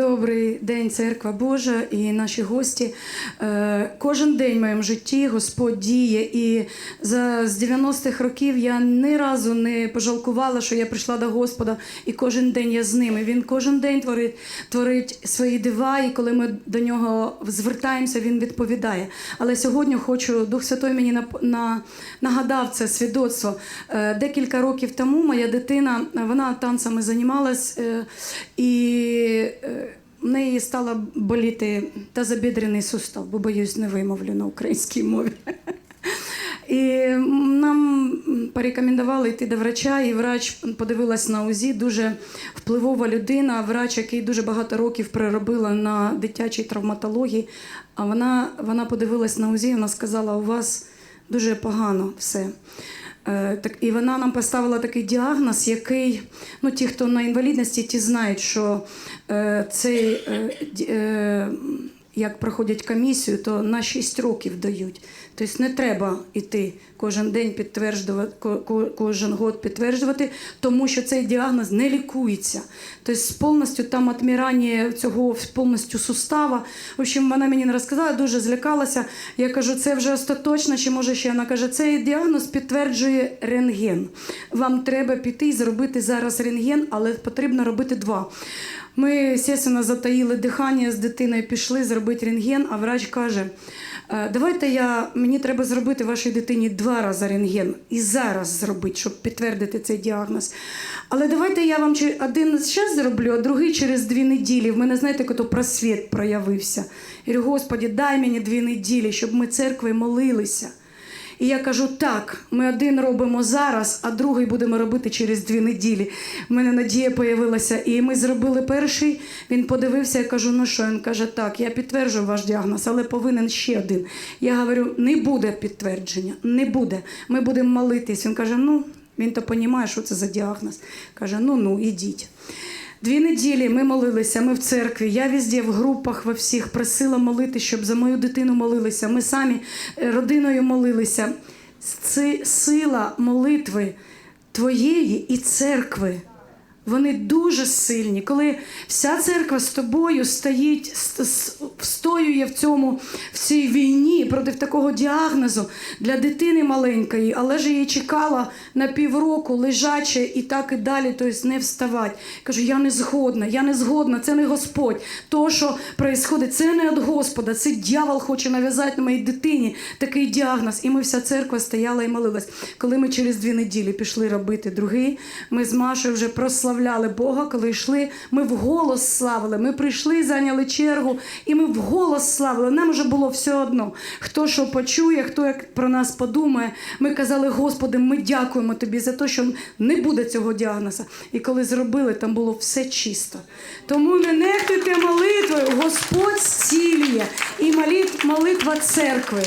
Добрий день, церква Божа і наші гості. Е, Кожен день в моєму житті Господь діє. І за з 90-х років я ні разу не пожалкувала, що я прийшла до Господа, і кожен день я з ними. Він кожен день творить, творить свої дива, і коли ми до нього звертаємося, він відповідає. Але сьогодні хочу, Дух Святой мені нап- на, нагадав це свідоцтво. Е, Декілька років тому моя дитина, вона танцями займалась, е, і в неї стала боліти тазобідрений сустав, бо боюсь, не вимовлю на українській мові. І нам порекомендували йти до врача, і врач подивилась на УЗІ, дуже впливова людина, врач, який дуже багато років проробила на дитячій травматології. А вона, вона подивилась на УЗІ, вона сказала, у вас дуже погано все. Е, Так, і вона нам поставила такий діагноз, який ну, ті, хто на інвалідності, ті знають, що е, цей, е, е, як проходять комісію, то на 6 років дають. Тобто не треба йти кожен день підтверджувати, ко- ко- кожен год підтверджувати, тому що цей діагноз не лікується. Тобто повністю там отмирання цього повністю сустава. В общем, вона мені не розказала, дуже злякалася. Я кажу, це вже остаточно, чи може ще вона каже, цей діагноз підтверджує рентген. Вам треба піти і зробити зараз рентген, але потрібно робити два. Ми, звісно, затаїли дихання з дитиною, пішли зробити рентген, а врач каже: «Е, давайте я, мені треба зробити вашій дитині два рази рентген і зараз зробити, щоб підтвердити цей діагноз. Але давайте я вам один зараз зроблю, а другий через дві неділі. В мене, знаєте, як ото просвіт проявився. Я говорю, Господі, дай мені дві неділі, щоб ми церкви молилися. І я кажу, так, ми один робимо зараз, а другий будемо робити через дві неділі. У мене надія появилася. І ми зробили перший. Він подивився, я кажу, ну що? Він каже, так, я підтверджую ваш діагноз, але повинен ще один. Я говорю, не буде підтвердження, не буде. Ми будемо молитись. Він каже, ну, він то розуміє, що це за діагноз. Каже, ну ну, ідіть. Дві неділі ми молилися, ми в церкві. Я везде в групах во всіх просила молити, щоб за мою дитину молилися. Ми самі е, родиною молилися. Це сила молитви твоєї і церкви. Вони дуже сильні. Коли вся церква з тобою стоїть, встоює в цьому в цій війні проти такого діагнозу для дитини маленької, але ж її чекала на півроку лежаче і так і далі, тобто не вставати. Кажу, я не згодна, я не згодна, це не Господь. То, що відбувається, це не від Господа, це дьявол хоче нав'язати на моїй дитині такий діагноз. І ми вся церква стояла і молилась. Коли ми через дві неділі пішли робити другий, ми з Машею вже прославляли Бога, коли йшли, ми вголос славили. Ми прийшли, зайняли чергу, і ми вголос славили. Нам вже було все одно. Хто що почує, хто як про нас подумає. Ми казали, Господи, ми дякуємо тобі за те, що не буде цього діагноза. І коли зробили, там було все чисто. Тому не нехтуйте молитвою, Господь зцілює. І молитва церкви.